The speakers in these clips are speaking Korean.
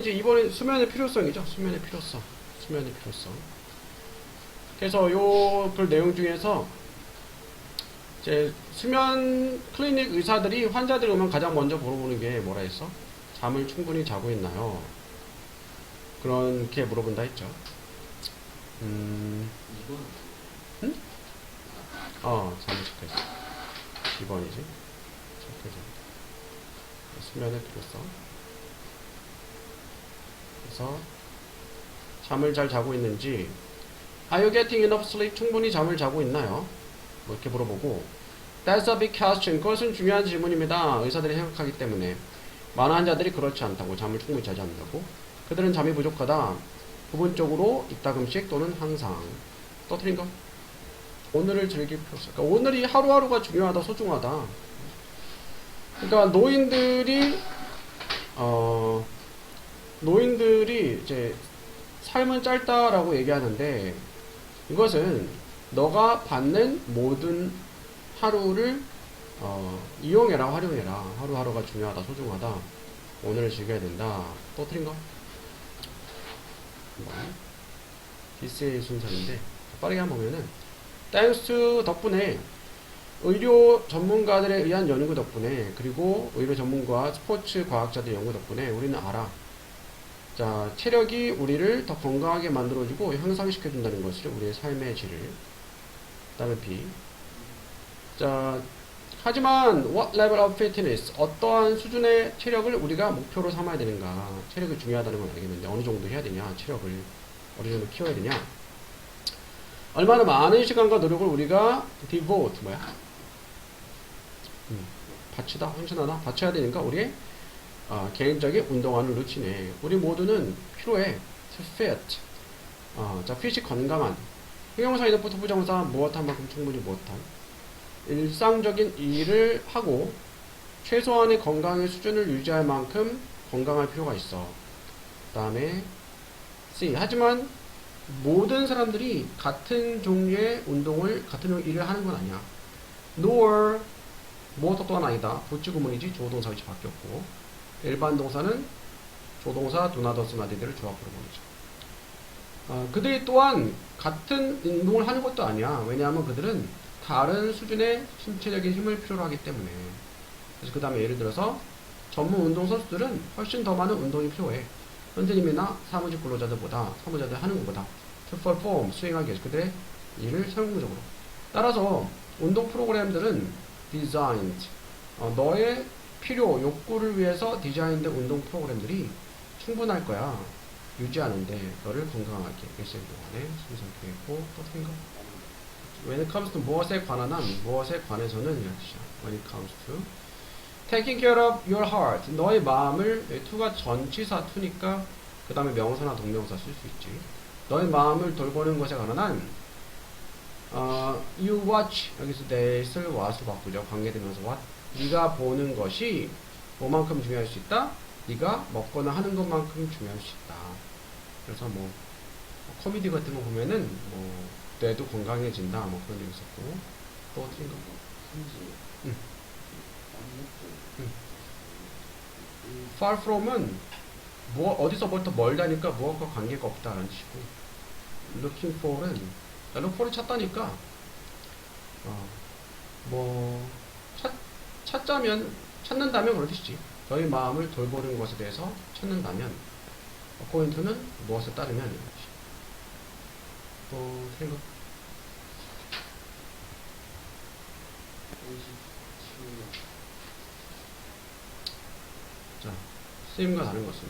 이제 이번에 수면의 필요성이죠. 수면의 필요성. 수면의 필요성. 그래서 요글 내용 중에서 이제 수면 클리닉 의사들이 환자들 오면 가장 먼저 물어보는 게 뭐라 했어? 잠을 충분히 자고 있나요? 그렇게 물어본다 했죠. 음, 이건 어, 잘못 체크했어. 2번이지. 체크해줍니다. 수면의 필요성. 그래서, 잠을 잘 자고 있는지, Are you getting enough sleep? 충분히 잠을 자고 있나요? 뭐 이렇게 물어보고, That's a big question. 그것은 중요한 질문입니다. 의사들이 생각하기 때문에. 많은 환자들이 그렇지 않다고, 잠을 충분히 자지 않는다고. 그들은 잠이 부족하다. 부분적으로 이따금씩 또는 항상. 떠트린 거? 오늘을 즐길 필요 없어. 그러니까 오늘이 하루하루가 중요하다, 소중하다. 그러니까 노인들이 어 노인들이 이제 삶은 짧다라고 얘기하는데 이것은 너가 받는 모든 하루를 어, 이용해라, 활용해라. 하루하루가 중요하다, 소중하다. 오늘을 즐겨야 된다. 또 틀린 거? 디스의 순서인데 빠르게 한번 보면은 땡스 덕분에 의료 전문가들에 의한 연구 덕분에 그리고 의료 전문가 스포츠 과학자들 연구 덕분에 우리는 알아. 자, 체력이 우리를 더 건강하게 만들어주고 향상시켜준다는 것을 우리의 삶의 질을. 그 다음에 B. 자, 하지만 what level of fitness 어떠한 수준의 체력을 우리가 목표로 삼아야 되는가? 체력이 중요하다는 걸 알겠는데 어느 정도 해야 되냐? 체력을 어느 정도 키워야 되냐? 얼마나 많은 시간과 노력을 우리가 devote 뭐야? 음, 바치다 헌신하다 바쳐야 되니까 우리의 어, 개인적인 운동하는 루틴에 우리 모두는 필요해 to fit 어, 자 fit 건강한 형용사 이동부터 부정사 무엇한 만큼 충분히 무엇한 일상적인 일을 하고 최소한의 건강의 수준을 유지할 만큼 건강할 필요가 있어. 그 다음에 C. 하지만 모든 사람들이 같은 종류의 운동을 같은 종류의 일을 하는 건 아니야. nor 무엇도 또한 아니다. 보치구문이지 조동사 위치 바뀌었고 일반 동사는 조동사 두나더스 나디들을 조합으로 보내죠. 어, 그들이 또한 같은 운동을 하는 것도 아니야. 왜냐하면 그들은 다른 수준의 신체적인 힘을 필요로 하기 때문에. 그래서 그 다음에 예를 들어서 전문 운동 선수들은 훨씬 더 많은 운동이 필요해. 현대인이나 사무직 근로자들보다 사무자들 하는 것보다 to perform 수행하기 위해서 그들의 일을 성공적으로. 따라서 운동 프로그램들은 designed 어, 너의 필요 욕구를 위해서 디자인된 운동 프로그램들이 충분할 거야. 유지하는데 너를 건강하게 일생 동안에 생성되고 또 생각. When it comes to 무엇에 관한 한 무엇에 관해서는 이런 뜻이야. When it comes to taking care of your heart 너의 마음을 to가 전치사 to니까 그 다음에 명사나 동명사 쓸 수 있지. 너의 마음을 돌보는 것에 관한 한 어, you watch 여기서 that을 what으로 바꾸죠. 관계되면서 what 네가 보는 것이 뭐만큼 중요할 수 있다? 네가 먹거나 하는 것만큼 중요할 수 있다. 그래서 뭐 코미디 같은 거 보면은 뭐 뇌도 건강해진다. 뭐 그런 얘기 있었고. 또 어떻게 거 응. 안 먹고 far from은 뭐 어디서부터 멀다니까 무엇과 관계가 없다라는 뜻이고. Looking for은 자, look for을 찾다니까 어, 뭐 찾, 찾자면 찾는다면 뜻이지 너의 마음을 돌보는 것에 대해서 찾는다면 according to는 무엇에 따르면 또 생각 57년 자, 쓰임과 다른 것은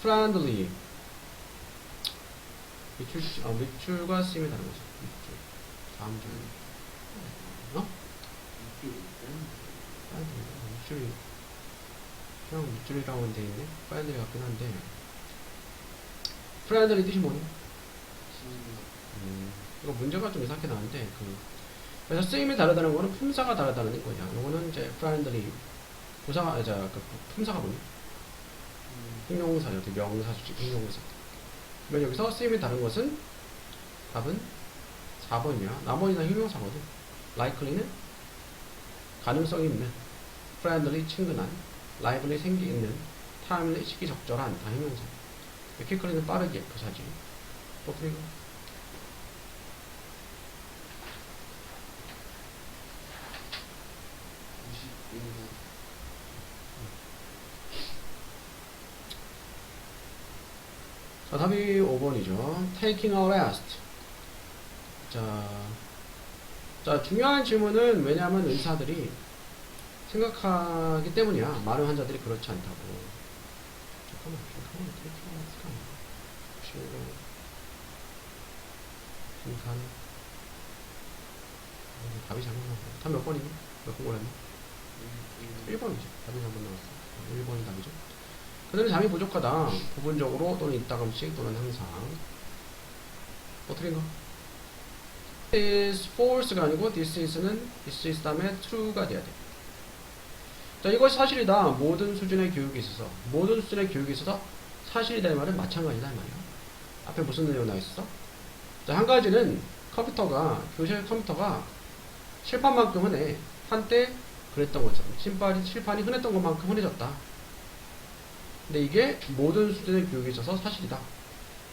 friendly 밑줄, 어, 밑줄과 쓰임이 다른 거죠. 밑줄. 다음 줄. 어? Friendly. 밑줄이 그냥 밑줄이라고 돼 있네. friendly 같긴 한데 friendly 뜻이 뭐니? 음, 이거 문제가 좀 이상하게 나는데 그 그래서 쓰임이 다르다는 거는 품사가 다르다는 거냐. 이거는 이제 friendly 부사가 아, 자, 그 품사가 뭐니? 형용사죠. 그 명사 수직 형용사. 그러면 여기서 쓰임이 다른 것은 답은 4번이야. 나머지는 형용사거든. likely는 가능성이 있는, friendly 친근한, lively 생기 있는, timely 시기 적절한 다 형용사. quickly는 빠르게 그 사지. 또 그리고 자, 답이 5번이죠. taking a rest. 자, 자, 중요한 질문은 왜냐하면 의사들이 생각하기 때문이야. 많은 환자들이 그렇지 않다고. 잠깐만, 잠깐만. 쉬고, 빈칸. 어, 답이 잘못 나왔네. 답몇 번이니? 몇번 골랐니? 1번이죠. 답이 잘못 나왔어. 1번이 답이죠. 그들은 잠이 부족하다. 부분적으로 또는 이따금씩 또는 항상. 어떻게 거? is false가 아니고 this is는 this is 다음에 true가 돼야 돼. 자, 이것이 사실이다. 모든 수준의 교육에 있어서. 모든 수준의 교육에 있어서 사실이다 이 말은 마찬가지다 이 말이야. 앞에 무슨 내용 나와 있어? 자, 한 가지는 컴퓨터가, 교실 컴퓨터가 칠판만큼 흔해. 한때 그랬던 것처럼. 칠판이, 칠판이 흔했던 것만큼 흔해졌다. 근데 이게 모든 수준의 교육에 있어서 사실이다.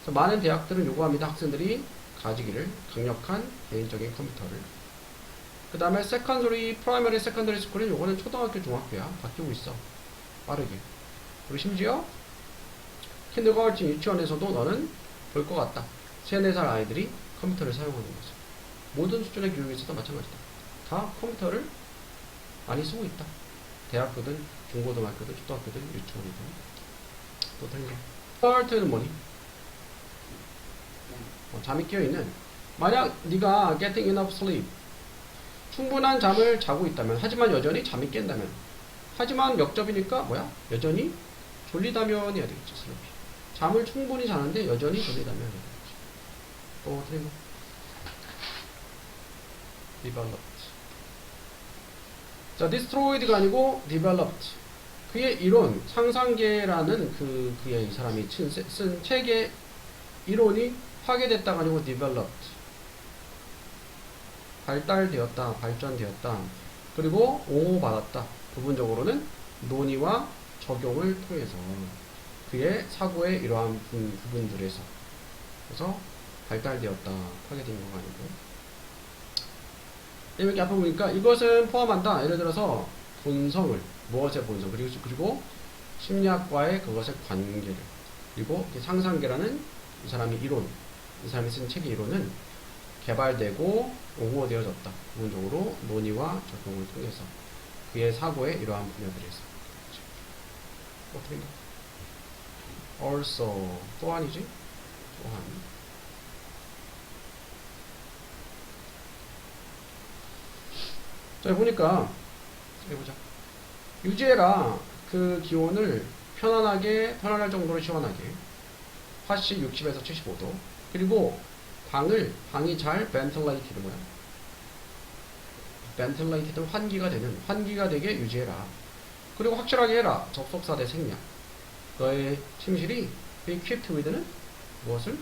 그래서 많은 대학들은 요구합니다. 학생들이 가지기를 강력한 개인적인 컴퓨터를. 그 다음에 세컨더리, 프라이머리, 세컨더리 스쿨은 요거는 초등학교, 중학교야. 바뀌고 있어. 빠르게. 그리고 심지어 킨더가르틴 유치원에서도 너는 볼 것 같다. 3, 4살 아이들이 컴퓨터를 사용하는 거죠. 모든 수준의 교육에 있어서 마찬가지다. 다 컴퓨터를 많이 쓰고 있다. 대학교든 중고등학교든 초등학교든 유치원이든 또게 스타트는 뭐니? 어, 잠이 깨어있는 만약 네가 getting enough sleep 충분한 잠을 자고 있다면 하지만 여전히 잠이 깬다면 하지만 역접이니까 뭐야? 여전히 졸리다면 해야 되겠지 슬리피 잠을 충분히 자는데 여전히 졸리다면 해야 되겠지 또 어떻게 뭐 developed. 자 destroyed가 아니고 developed. 그의 이론 상상계라는 그 그의 이 사람이 쓴, 쓴 책의 이론이 파괴됐다가 아니고 developed 발달되었다 발전되었다. 그리고 옹호받았다. 부분적으로는 논의와 적용을 통해서 그의 사고의 이러한 부- 부분들에서. 그래서 발달되었다. 파괴된 거가 아니고. 이렇게 앞에 보니까 이것은 포함한다. 예를 들어서 본성을 무엇의 본성? 그리고 그리고 심리학과의 그것의 관계를. 그리고 이 상상계라는 이 사람의 이론 이 사람이 쓴 책의 이론은 개발되고 옹호되어졌다. 부분적으로 논의와 적용을 통해서 그의 사고의 이러한 분야들에서 어떻게 also 또한이지? 또한. 자 보니까 여기 보자. 유지해라 그 기온을 편안하게 편안할 정도로 시원하게. 화씨 60에서 75도. 그리고 방을 방이 잘 벤틀레이티드 뭐야 벤틀레이티드 환기가 되는 환기가 되게 유지해라. 그리고 확실하게 해라. 접속사 대 생략. 너의 침실이 be equipped with는 무엇을?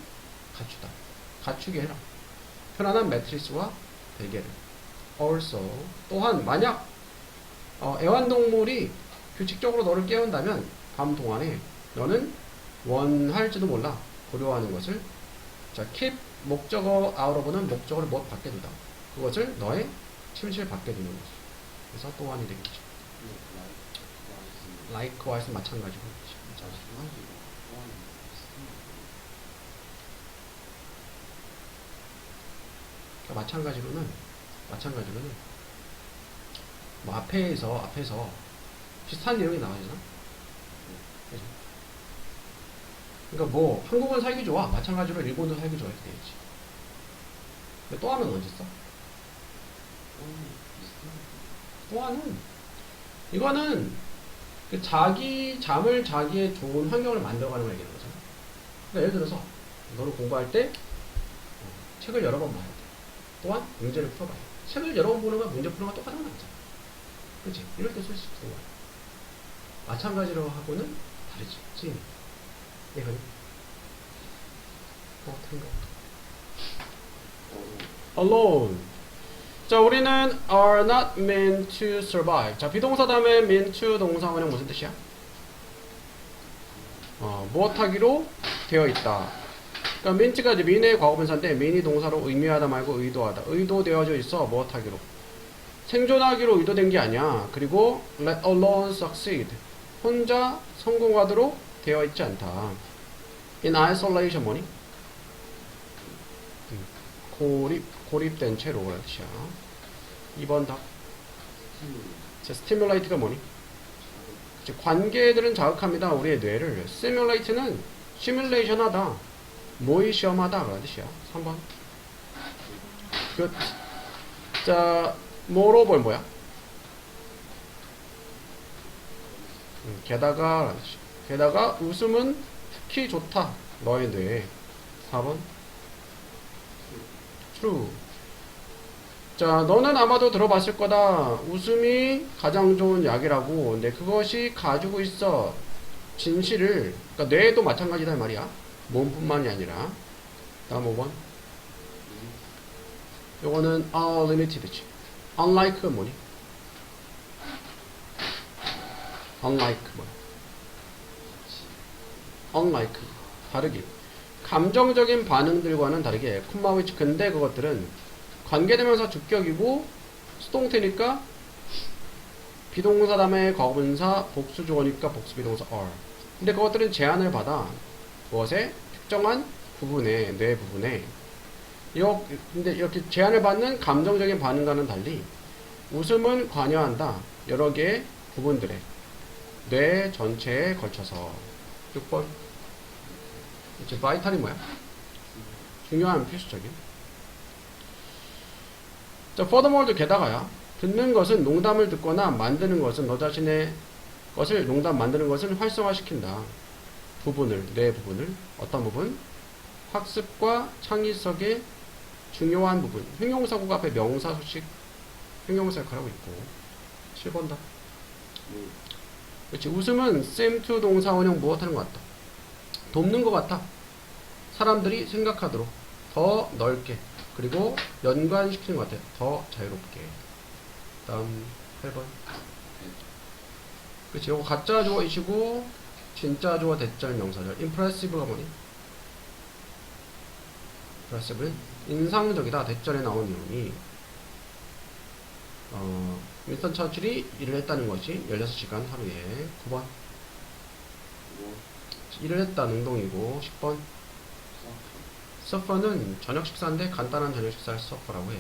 갖추다. 갖추게 해라. 편안한 매트리스와 베개를 also 또한 만약 어, 애완동물이 규칙적으로 너를 깨운다면 밤 동안에 너는 원할지도 몰라. 고려하는 것을. 자 keep 목적어 of는 목적어를 무엇 밖에 두다 그것을 너의 침실 밖에 두는 거지 그래서 또한이 되겠죠 likewise 마찬가지고. 그러니까 마찬가지로는 마찬가지로는 뭐 앞에서 앞에서 비슷한 내용이 나와잖아. 그죠? 그러니까 뭐 한국은 살기 좋아. 마찬가지로 일본도 살기 좋아 이렇게 되겠지. 근데 또 하면 언제 써? 또 하는 이거는 그 자기 잠을 자기의 좋은 환경을 만들어가는 걸 얘기하는 거잖아. 그러니까 예를 들어서 너를 공부할 때 어, 책을 여러 번 봐야 돼. 또한 문제를 풀어봐야 돼. 책을 여러 번 보는 건 문제 건 똑같은 건 아니잖아. 그치? 이럴 때 쓸 수 있는 거야. 마찬가지로 하고는 다르지. 쓰임이. 이거는 어, 어떤 거? alone. 자, 우리는 are not meant to survive. 자, 비동사 다음에 meant to 동사 원형 무슨 뜻이야? 어, 무엇하기로 되어 있다. 그러니까 민트가 이제 민의 과거분사인데 민이 동사로 의미하다 말고 의도하다. 의도되어져 있어 무엇하기로. 생존하기로 의도된 게 아니야. 그리고 let alone succeed. 혼자 성공하도록 되어 있지 않다. in isolation 뭐니? 음, 고립, 고립된 채로 뜻이야. 2번 답. 자, stimulate가 뭐니? 관계들은 자극합니다. 우리의 뇌를. simulate는 시뮬레이션 하다. 모의 시험하다. 그런 뜻이야. 3번. 끝. 자, moreover 뭐야? 음, 게다가, 라는 뜻이야. 게다가 웃음은 특히 좋다. 너의 뇌에. 4번. true. 자, 너는 아마도 들어봤을 거다. 웃음이 가장 좋은 약이라고. 근데 그것이 가지고 있어. 진실을. 그러니까 뇌도 마찬가지다 이 말이야. 몸뿐만이 아니라. 다음 5번. 요거는 unlimited지. unlike가 뭐니? unlike 뭐야? Unlike. 다르기. 감정적인 반응들과는 다르게 콤마위치 근데 그것들은 관계대명사 주격이고 수동태니까 비동사 다음에 과거분사 복수 주어니까 복수 비동사 are. 근데 그것들은 제한을 받아 무엇에 특정한 부분에 뇌 부분에 이거 근데 이렇게 제한을 받는 감정적인 반응과는 달리 웃음은 관여한다 여러 개의 부분들에 뇌 전체에 걸쳐서 6번 이제 바이탈이 뭐야? 중요한 필수적인 자, furthermore도 게다가야. 듣는 것은 농담을 듣거나 만드는 것은 너 자신의 것을 농담 만드는 것을 활성화시킨다. 부분을, 뇌 부분을. 어떤 부분? 학습과 창의성의 중요한 부분. 형용사구가 앞에 명사 수식 형용사 역할을 하고 있고. 7번 다. 그렇지. 웃음은 seem to 동사 원형 무엇 하는 것 같다. 돕는 것 같아. 사람들이 생각하도록 더 넓게 그리고 연관시키는 것 같아요. 더 자유롭게. 다음 8번. 그렇지. 이거 가짜 주어이시고 진짜 주어 대절 명사절. impressive가 뭐니? impressive는 인상적이다. 대절에 나온 내용이 어, 윈스턴 처칠이 일을 했다는 것이 16시간 하루에 9번. 일을 했다 능동이고 10번. 서퍼는 저녁 식사인데 간단한 저녁 식사를 서퍼라고 해.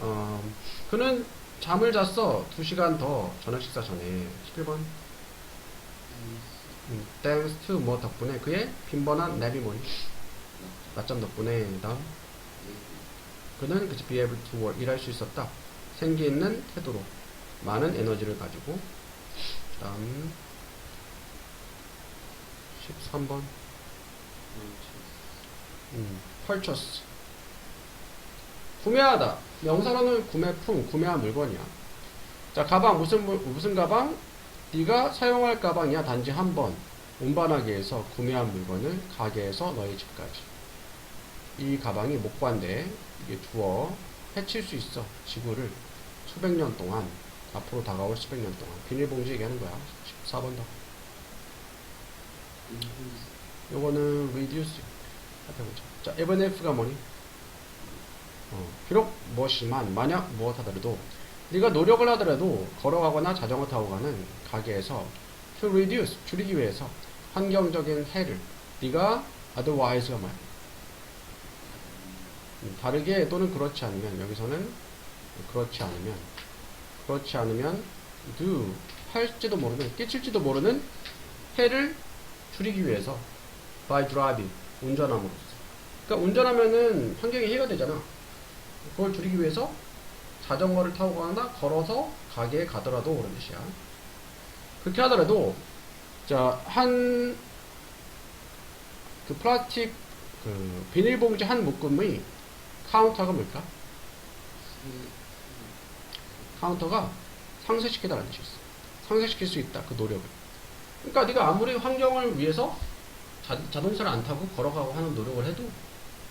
어, 그는 잠을 잤어. 2시간 더 저녁 식사 전에. 11번. 음, thanks to 뭐 덕분에 그의 빈번한 내비머니. 낮잠 덕분에 다음. 그는 그치 be able to work 일할 수 있었다. 생기 있는 태도로 많은 에너지를 가지고. 다음 13번. 음, purchase. 구매하다. 명사로는 구매품, 구매한 물건이야. 자, 가방 무슨 물- 무슨 가방? 네가 사용할 가방이야. 단지 한 번. 운반하기 위해서 구매한 물건을 가게에서 너희 집까지. 이 가방이 못 관대. 이게 주어 해칠 수 있어. 지구를 수백 년 동안 앞으로 다가올 수백 년 동안 비닐봉지 얘기하는 거야. 14번 더. 요거는 reduce. 앞에 보자. 자, even if가 뭐니? 어, 비록 무엇이만 만약 무엇 하더라도 네가 노력을 하더라도 걸어가거나 자전거 타고 가는 가게에서 to reduce 줄이기 위해서 환경적인 해를 네가 otherwise가 뭐야? 음, 다르게 또는 그렇지 않으면 여기서는 그렇지 않으면 그렇지 않으면 do 할지도 모르는 끼칠지도 모르는 해를 줄이기 위해서 by driving 운전함으로써 그러니까 운전하면은 환경에 해가 되잖아. 그걸 줄이기 위해서 자전거를 타고 가거나 걸어서 가게에 가더라도 그런 뜻이야. 그렇게 하더라도 자한 그 플라스틱 그 비닐봉지 한 묶음의 카운터가 뭘까? 카운터가 상쇄시키다라는 뜻이 있어. 상쇄시킬 수 있다 그 노력을 그러니까 네가 아무리 환경을 위해서 자, 자동차를 안 타고 걸어가고 하는 노력을 해도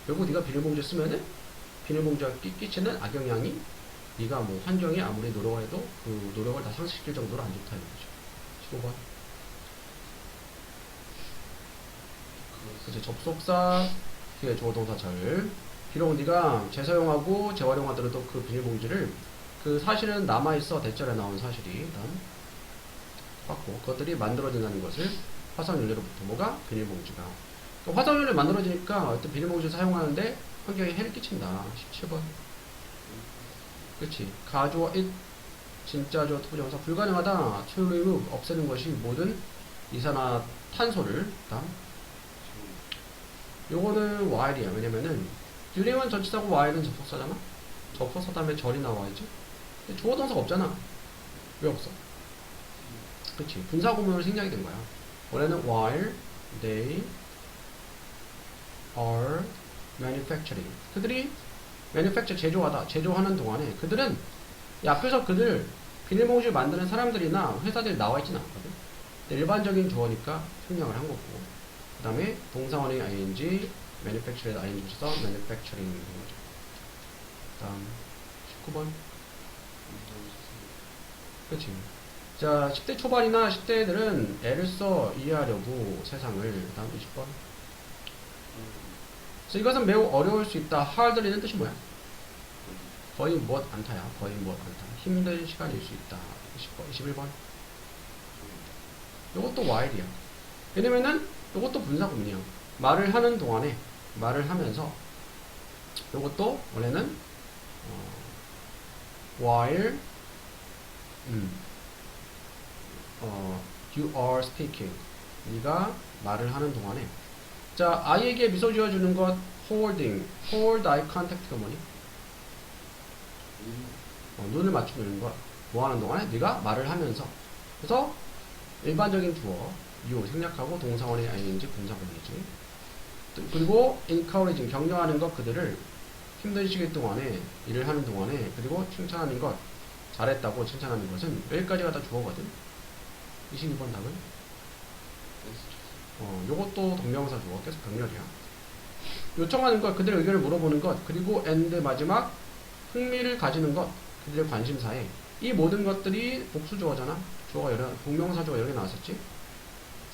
결국 네가 비닐봉지 쓰면은 비닐봉지가 끼, 끼치는 악영향이 네가 뭐 환경에 아무리 노력을 해도 그 노력을 다 상쇄시킬 정도로 안 좋다는 거죠. 15번. 그치 접속사 뒤에 주어 동사 절 비록 네가 재사용하고 재활용하더라도 그 비닐봉지를 그 사실은 남아있어 대절에 나온 사실이 일단 맞고 그것들이 만들어진다는 것을 화석연료로부터 뭐가? 비닐봉지가. 그 화석연료 만들어지니까 어떤 비닐봉지를 사용하는데 환경에 해를 끼친다. 17번. 그치? 가주어 it 진짜 주어 투부정사 불가능하다. to remove 없애는 것이 모든 이산화탄소를 다음 요거는 while이야. 왜냐면은 during은 전치사고 while은 접속사잖아? 접속사 다음에 절이 나와야지. 근데 주어 동사가 없잖아. 왜 없어 그치. 분사 구문으로 생략이 된 거야. 원래는 while they are manufacturing. 그들이 manufacture 제조하다 제조하는 동안에 그들은 이 앞에서 그들 비닐봉지를 만드는 사람들이나 회사들이 나와 있지는 않거든. 일반적인 주어니까 생략을 한 거고. 그 다음에 동사원의 ing manufacture의 ing 붙여서 manufacturing 된 거죠. 그 다음 19번. 그치 자 10대 초반이나 10대 애들은 애를 써 이해하려고 세상을 그 다음 20번 그래서 이것은 매우 어려울 수 있다. hardly는 뜻이 뭐야? 거의 못 안타야 거의 못 안타 힘든 시간일 수 있다. 20번, 21번. 요것도 while이야. 왜냐면은 요것도 분사구문이야 말을 하는 동안에 말을 하면서 요것도 원래는 어, while 음, 어, you are speaking 네가 말을 하는 동안에 자 아이에게 미소 지어주는 것 holding hold eye contact가 뭐니? 어, 눈을 맞추고 있는 거. 뭐 하는 동안에 네가 말을 하면서. 그래서 일반적인 주어, you 생략하고 동사원의 ing 분사구문이지. 또- 그리고 encouraging 격려하는 것 그들을 힘든 시기 동안에 일을 하는 동안에 그리고 칭찬하는 것 잘했다고 칭찬하는 것은 여기까지가 다 주어거든. 22번 답은 어, 요것도 동명사 주어 계속 병렬이야. 요청하는 것, 그들의 의견을 물어보는 것, 그리고 and 마지막 흥미를 가지는 것, 그들의 관심사에 이 모든 것들이 복수 주어잖아. 주어가 여러 동명사 주어가 여러 개 나왔었지.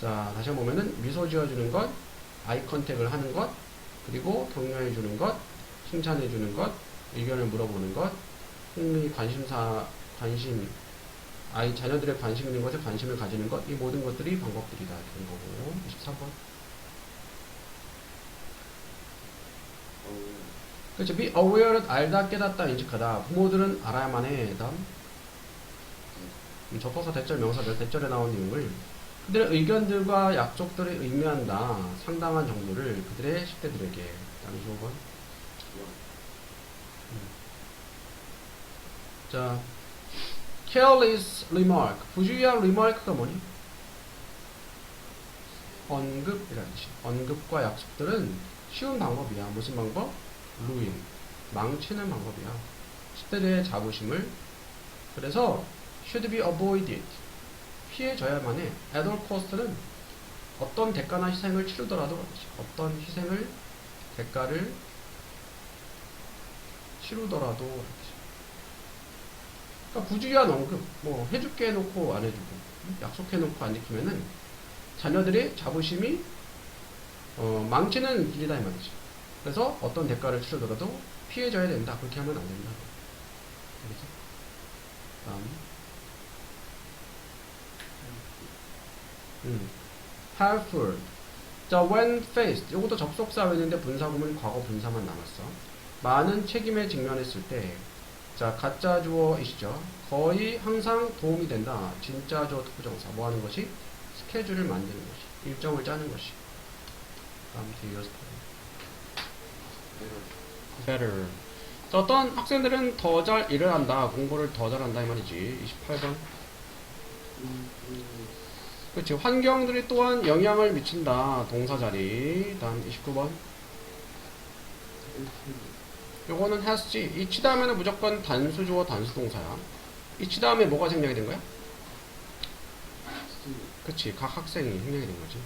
자, 다시 한번 보면은 미소 지어주는 것, 아이 컨택을 하는 것, 그리고 격려해 주는 것, 칭찬해 주는 것, 의견을 물어보는 것, 흥미, 관심사, 관심, 아이 자녀들의 관심 있는 것에 관심을 가지는 것, 이 모든 것들이 방법들이다. 된 거고. 23번. 그렇죠. be aware, 알다, 깨닫다, 인식하다. 부모들은 알아야만 해. 다음. 음, 접어서 대절, 명사절, 대절에 나온 내용을 그들의 의견들과 약속들을 의미한다. 상당한 정도를 그들의 10대들에게. 다음 25번. 자, careless remark. 부주의한 remark가 뭐니? 언급이라는 뜻이. 언급과 약속들은 쉬운 방법이야. 무슨 방법? ruin. 망치는 방법이야. 10대들의 자부심을. 그래서 should be avoided. 피해져야만 해. at all cost는 어떤 대가나 희생을 치르더라도. 어떤 희생을 대가를 치르더라도 그러니까 부주의한 언급, 뭐 해줄게 해놓고 안 해주고 약속해놓고 안 지키면은 자녀들의 자부심이 어, 망치는 길이다 이 말이지. 그래서 어떤 대가를 치르더라도 피해져야 된다. 그렇게 하면 안 된다. 그래서 다음 음. helpful. 자, when faced. 이것도 접속사였는데 분사구문 과거 분사만 남았어. 많은 책임에 직면했을 때, 자, 가짜 주어이시죠. 거의 항상 도움이 된다. 진짜 주어 투부정사. 뭐 하는 것이? 스케줄을 만드는 것이. 일정을 짜는 것이. 다음 뒤에 이어서 better. 자, 어떤 학생들은 더 잘 일을 한다. 공부를 더 잘한다. 이 말이지. 28번. 그렇지. 환경들이 또한 영향을 미친다. 동사 자리. 다음 29번. 요거는 has지. 이치 다음에는 무조건 단수 주어 단수 동사야. 이치 다음에 뭐가 생략이 된 거야? 그치. 각 학생이 생략이 된 거지.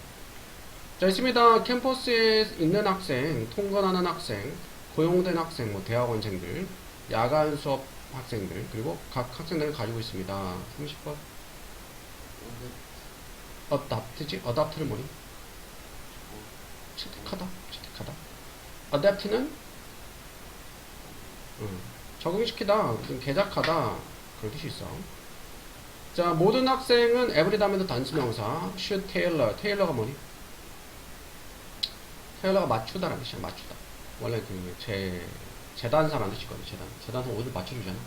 자, 있습니다. 캠퍼스에 있는 학생, 통근하는 학생, 고용된 학생, 뭐 대학원생들, 야간 수업 학생들, 그리고 각 학생들을 가지고 있습니다. 30번. 어답트지? 어답트를 뭐니? 습득하다, 재택하다. adapt는 음, 적응시키다, 개작하다 그런 뜻이 있어. 자, 모든 학생은 every 다음에도 단수명사 should tailor. tailor가 뭐니? tailor가 맞추다라는 뜻이야. 맞추다. 원래 그 재, 재단사라는 뜻이 있거든. 재단. 재단사 옷을 맞춰주잖아.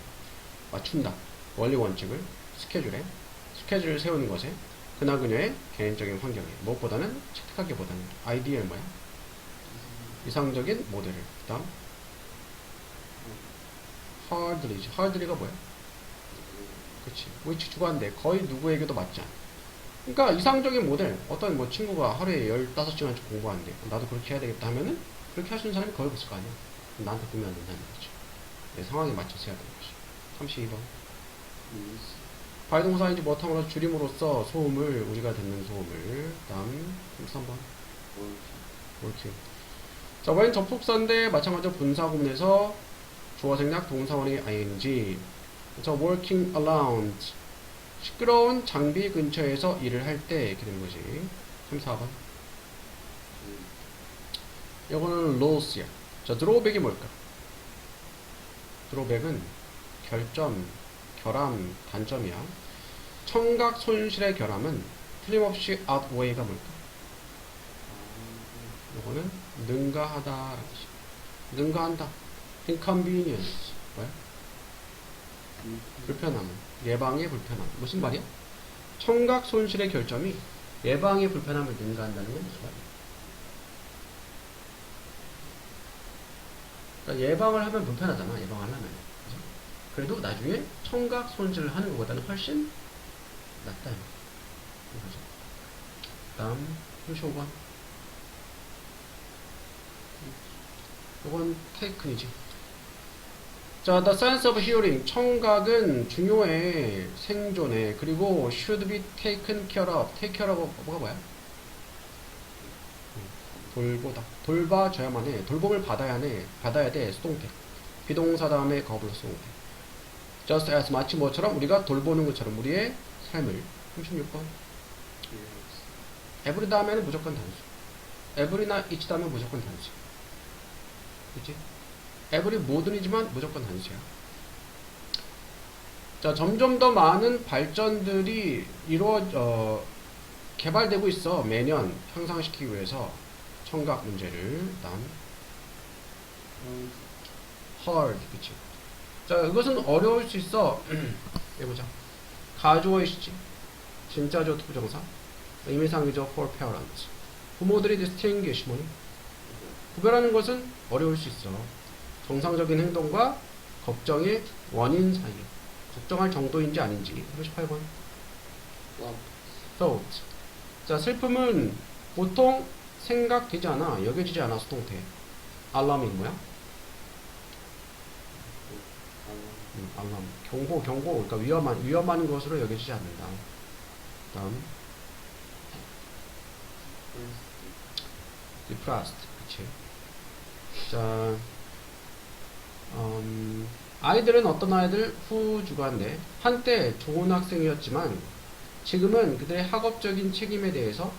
맞춘다. 원리 원칙을 스케줄에 스케줄을 세우는 것에 그나 그녀의 개인적인 환경에 무엇보다는 채택하기보다는 아이디어는 뭐야? 이상적인 모델을 그 다음 hardly지 hardly가 뭐야? 그치. Which 주관데 거의 누구에게도 맞지 않아. 그러니까 이상적인 모델. 어떤 뭐 친구가 하루에 15시간씩 공부하는데 나도 그렇게 해야 되겠다 하면은 그렇게 하시는 사람이 거의 없을 거 아니야. 나한테 보면 안 된다는 거지. 내 상황에 맞춰서 해야 되는 거지. 32번. 발동사인지 뭐탐으로 줄임으로써 소음을 우리가 듣는 소음을. 다음 3번. 옳지 자 when 접속사인데 마찬가지로 분사 구문에서 주어 생략 동사원이 ing 자 working around 시끄러운 장비 근처에서 일을 할 때 이렇게 되는 거지. 34번. 이거는 loss야. 자 드로백이 뭘까? 드로백은 결점 결함 단점이야. 청각 손실의 결함은 틀림없이 outweigh가 뭘까? 이거는 뜻이야. 능가한다 inconvenience 뭐야 불편함 예방의 불편함. 무슨 말이야? 청각 손실의 결점이 예방의 불편함을 능가한다는 건 무슨 말이야? 그러니까 예방을 하면 불편하잖아 예방하려면. 그죠? 그래도 나중에 청각 손실을 하는 것보다는 훨씬 낫다. 이거죠. 다음 35번 이건 테이큰이지 자, the science of hearing. 청각은 중요해. 생존에. 그리고 should be taken care of. take care of 뭐가 뭐야? 돌보다. 돌봐줘야만 해. 돌봄을 받아야 해. 받아야 돼. 수동태. 비동사 다음에 거불 수동태. just as 마치 뭐처럼 우리가 돌보는 것처럼 우리의 삶을. 36번. every 다음에는 무조건 단수. every나 each 다음에 무조건 단수. 그치? Every 모든이지만 무조건 단수야. 자, 점점 더 많은 발전들이 이루어, 어, 개발되고 있어. 매년 향상시키기 위해서 청각 문제를. 다음, hard. 그치. 자, 이것은 어려울 수 있어. 해보자. 가주어의 시지. 진짜죠, 투부정사. 의미상이죠, for parents. 부모들이 distinguish 뭐니? 구별하는 것은 어려울 수 있어. 정상적인 행동과 걱정의 원인 사이. 걱정할 정도인지 아닌지. 38번. thought. 자, 슬픔은 보통 생각되지 않아. 여겨지지 않아, 수동태. alarming 뭐야? 음, alarm. 경고, 경고. 그러니까 위험한, 위험한 것으로 여겨지지 않는다. 다음. depressed. 그치. 자, 음, 아이들은 어떤 아이들? 후주간데 한때 좋은 학생이었지만 지금은 그들의 학업적인 책임에 대해서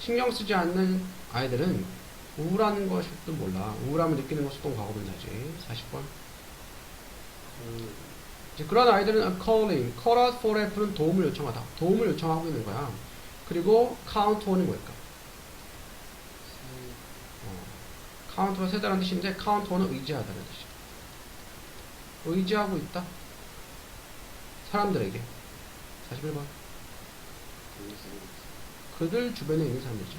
신경 쓰지 않는 아이들은 우울한 것도 몰라. 우울함을 느끼는 것도 과거 분 사지. 40번. 이제 그런 아이들은 calling, call out for help는 도움을 요청하다. 도움을 요청하고 있는 거야. 그리고 count on이 뭘까? 카운트가 세다라는 뜻인데 카운트는 의지하다는 뜻이야. 의지하고 있다. 사람들에게. 41번. 그들 주변에 있는 사람들이죠.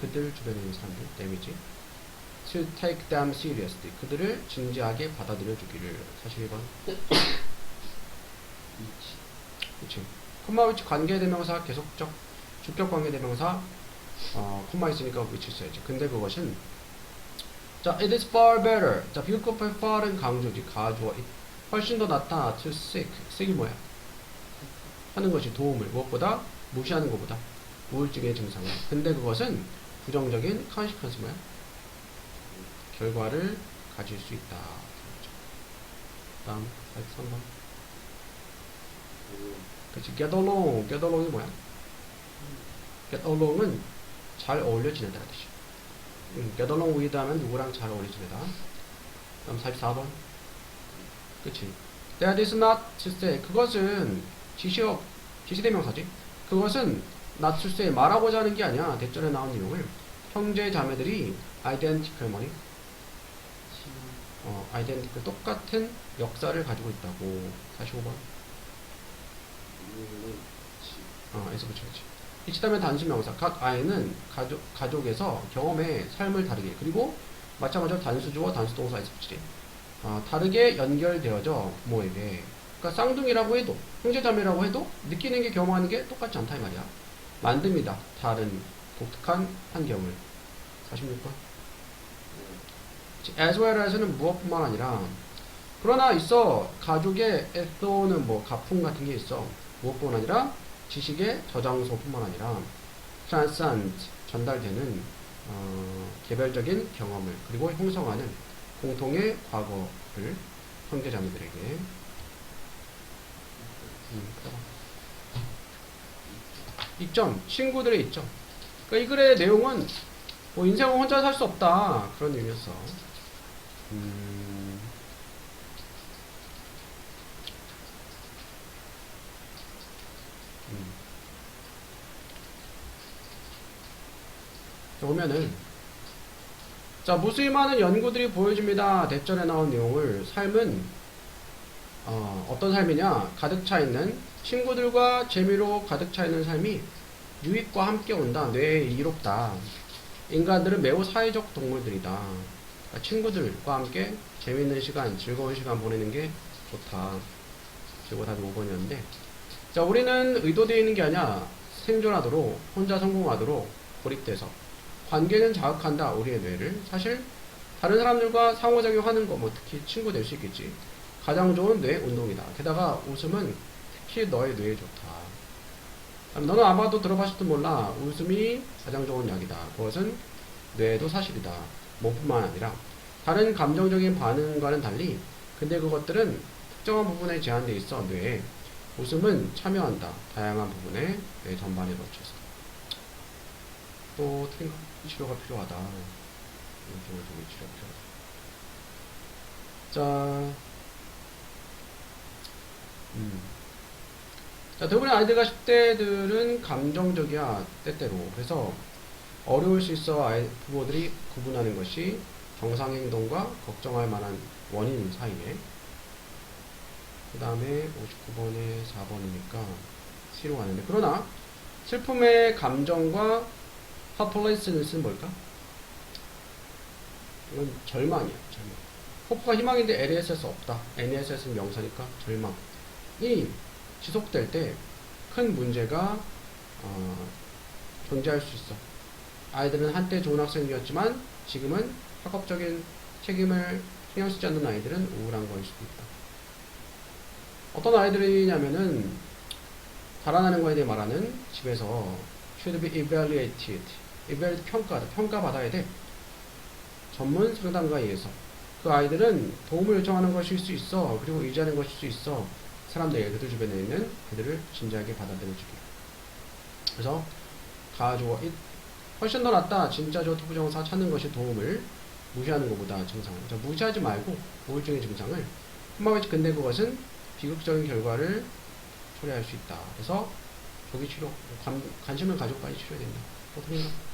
그들 주변에 있는 사람들. 데미지. To take them seriously. 그들을 진지하게 받아들여 주기를. 41번. 그치. 콤마 위치 관계대명사 계속적 주격 관계대명사 어, 콤마 있으니까 위치 써야지. 근데 그것은 자, it is far better. 자, 비교급의 far은 강조지, 가주어. 훨씬 더 낫다. to seek. seek이 뭐야? 하는 것이 도움을. 무엇보다? 무시하는 것보다. 우울증의 증상을. 근데 그것은 부정적인 consequence 뭐야? 결과를 가질 수 있다. 다음, 83번. 그치, get along. get along이 뭐야? get along은 잘 어울려 지낸다는 뜻이야. 음, get with 하면 누구랑 잘 어울리지다. 그럼 44번. 그치. That is not to say. 그것은 지시어, 지시대명사지. 그것은 not to say. 말하고자 하는 게 아니야. 대절에 나온 내용을. 형제 자매들이 identical 뭐니? 친, 어, identical 똑같은 역사를 가지고 있다고. 45번. 물론, 치, 어, 에서 붙여야지. 이치 다음에 단수 명사. 각 아이는 가족, 가족에서 경험해 삶을 다르게. 그리고 마찬가지로 단수 주어 단수 동사 에서 붙이지. 어, 다르게 연결되어져 부모에게. 그러니까 쌍둥이라고 해도, 형제자매라고 해도 느끼는 게 경험하는 게 똑같지 않다 이 말이야. 만듭니다. 다른 독특한 환경을. 46번. as well as는 무엇뿐만 아니라 그러나 있어 가족의 에소는 뭐 가풍 같은 게 있어 무엇뿐만 아니라 지식의 저장소뿐만 아니라 transcend 전달되는 어, 개별적인 경험을 그리고 형성하는 공통의 과거를 형제자매들에게 음, 이점 친구들의 이점. 그러니까 이 글의 내용은 뭐 인생은 혼자 살 수 없다. 그런 의미였어 음, 음. 보면은 자 무수히 연구들이 보여줍니다 대전에 나온 내용을 삶은 어, 어떤 삶이냐 가득 차 있는 친구들과 재미로 가득 차 있는 삶이 유익과 함께 온다 뇌에 이롭다 인간들은 매우 사회적 동물들이다 그러니까 친구들과 함께 재밌는 시간, 즐거운 시간 보내는 게 좋다. 그리고 다들 5번이었는데. 자, 우리는 의도되어 있는 게 아니야. 생존하도록, 혼자 성공하도록 고립돼서. 관계는 자극한다, 우리의 뇌를. 사실, 다른 사람들과 상호작용하는 거, 뭐, 특히 친구 될 수 있겠지. 가장 좋은 뇌 운동이다. 게다가 웃음은 특히 너의 뇌에 좋다. 너는 아마도 들어봤을지 몰라. 웃음이 가장 좋은 약이다. 그것은 뇌도 사실이다. 뭐뿐만 아니라 다른 감정적인 반응과는 달리 근데 그것들은 특정한 부분에 제한되어 있어 뇌에 웃음은 참여한다 다양한 부분에 뇌 전반에 걸쳐서 또 틀린 거 치료가 필요하다. 이쪽을 좀 치료가 필요하다. 자. 음. 자 대부분의 아이들과 10대들은 감정적이야 때때로. 그래서 어려울 수 있어 아이, 부모들이 구분하는 것이 정상 행동과 걱정할 만한 원인 사이에. 그 다음에 59번에 4번이니까 C로 가는데. 그러나 슬픔의 감정과 쓴 뭘까? 이건 절망이야 절망 호프가 희망인데 LESS 없다 NESS는 명사니까 절망 이 지속될 때 큰 문제가 어, 존재할 수 있어 아이들은 한때 좋은 학생이었지만 지금은 학업적인 책임을 신경 쓰지 않는 아이들은 우울한 거일 수도 있다. 어떤 아이들이냐면은 달아나는 거에 대해 말하는 집에서 should be evaluated. Evaluate 평가다. 평가받아야 돼. 전문 상담가에 의해서. 그 아이들은 도움을 요청하는 것일 수 있어. 그리고 의지하는 것일 수 있어. 사람들, 그들 주변에 있는 그들을 진지하게 받아들여주기. 그래서 가족, 훨씬 더 낫다. 진짜 저 투부정사 찾는 것이 도움을 무시하는 것보다 증상을. 자, 무시하지 말고 우울증의 증상을 한마디로 근데 그것은 비극적인 결과를 초래할 수 있다. 그래서 조기 치료, 관, 관심을 빨리 치료해야 된다. 어떻게 생각?